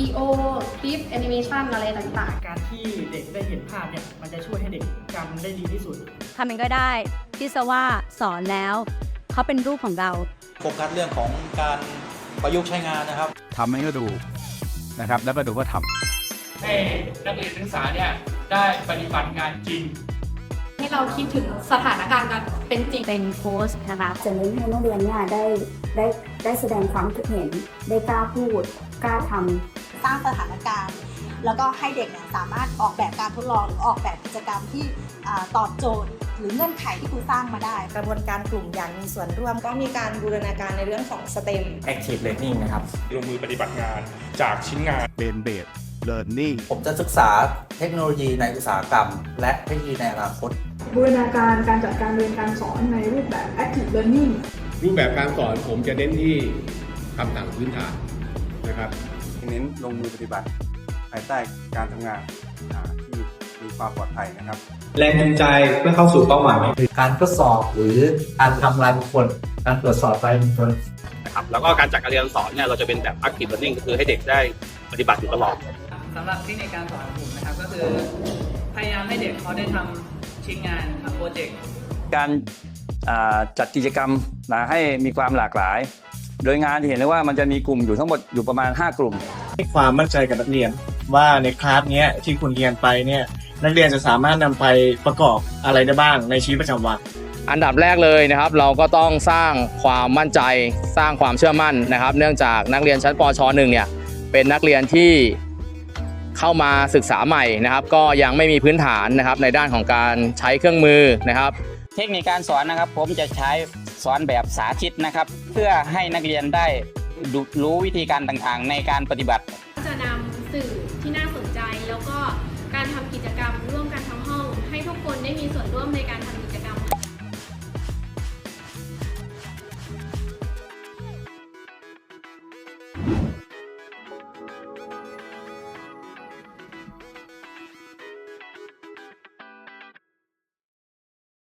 ลิปแอนิเมชันอะไรต่างๆการที่เด็กได้เห็นภาพเนี่ยมันจะช่วยให้เด็กจำได้ดีที่สุด ทำเองก็ได้ที่ซะว่าสอนแล้ว เขาเป็นรูปของเรา โฟกัสเรื่องของการประยุกต์ใช้งานนะครับ ทำให้เขาดูนะครับ แล้วก็ดูว่าทำ ให้นักเรียนนักศึกษาเนี่ยได้ปฏิบัติงานจริงให้เราคิดถึงสถานการณ์การเป็นจริง เป็นโพสต์นะคะ จะเน้นให้นักเรียนเนี่ยได้ได้ได้แสดงความคิดเห็น ได้กล้าพูด กล้าทำ สร้างสถานการณ์ แล้วก็ให้เด็กเนี่ยสามารถออกแบบการทดลองหรือออกแบบกิจกรรมที่อ่าตอบโจทย์ หรือเงื่อนไขที่ครูสร้างมาได้ กระบวนการกลุ่มอย่างมีส่วนร่วม ก็มีการบูรณาการในเรื่องของ STEM Active Learning นะครับลงมือปฏิบัติงานจากชิ้นงานเป็นเบสเลิร์นนิ่งผมจะศึกษาเทคโนโลยีในอุตสาหกรรม และเทคโนโลยีในอนาคตบูรณาการการจัดการเรียนการสอนในรูปแบบ active learning รูปแบบการสอนผมจะเน้นที่คำสั่งพื้นฐานนะครับ เน้นลงมือปฏิบัติ ภายใต้การทำงานอ่าที่มีความปลอดภัยนะครับ แรงจูงใจเพื่อเข้าสู่เป้าหมายการทดสอบหรือการทำรายบุคคลการตรวจสอบรายบุคคลนะครับแล้วก็การจัดการเรียนการสอนเนี่ยเราจะเป็นแบบ active learning ก็คือให้เด็กได้ปฏิบัติอยู่ตลอดสำหรับเทคนิคการสอนของผมนะครับก็คือพยายามให้เด็กเขาได้ทำชิ้นงานทำโปรเจกต์การอ่าจัดกิจกรรมนะให้มีความหลากหลาย โดยงานจะเห็นได้ว่ามันจะมีกลุ่มอยู่ทั้งหมดอยู่ประมาณ 5 กลุ่ม ให้ความมั่นใจกับนักเรียนว่าในคลาสเนี้ยที่คุณเรียนไปเนี่ยนักเรียนจะสามารถนำไปประกอบอะไรได้บ้างในชีวิตประจำวัน อันดับแรกเลยนะครับเราก็ต้องสร้างความมั่นใจสร้างความเชื่อมั่นนะครับ เนื่องจากนักเรียนชั้นปชหนึ่งเนี่ยเป็นนักเรียนที่เข้ามาศึกษาใหม่นะครับ ก็ยังไม่มีพื้นฐานนะครับในด้านของการใช้เครื่องมือนะครับ เทคนิคการสอนนะครับ ผมจะใช้ สอนแบบสาธิตนะครับ เพื่อให้นักเรียนได้รู้วิธีการต่างๆ ในการปฏิบัติ จะนำสื่อที่น่าสนใจ แล้วก็การทำกิจกรรมร่วมกันทั้งห้อง ให้ทุกคนได้มีส่วนร่วมในการทำ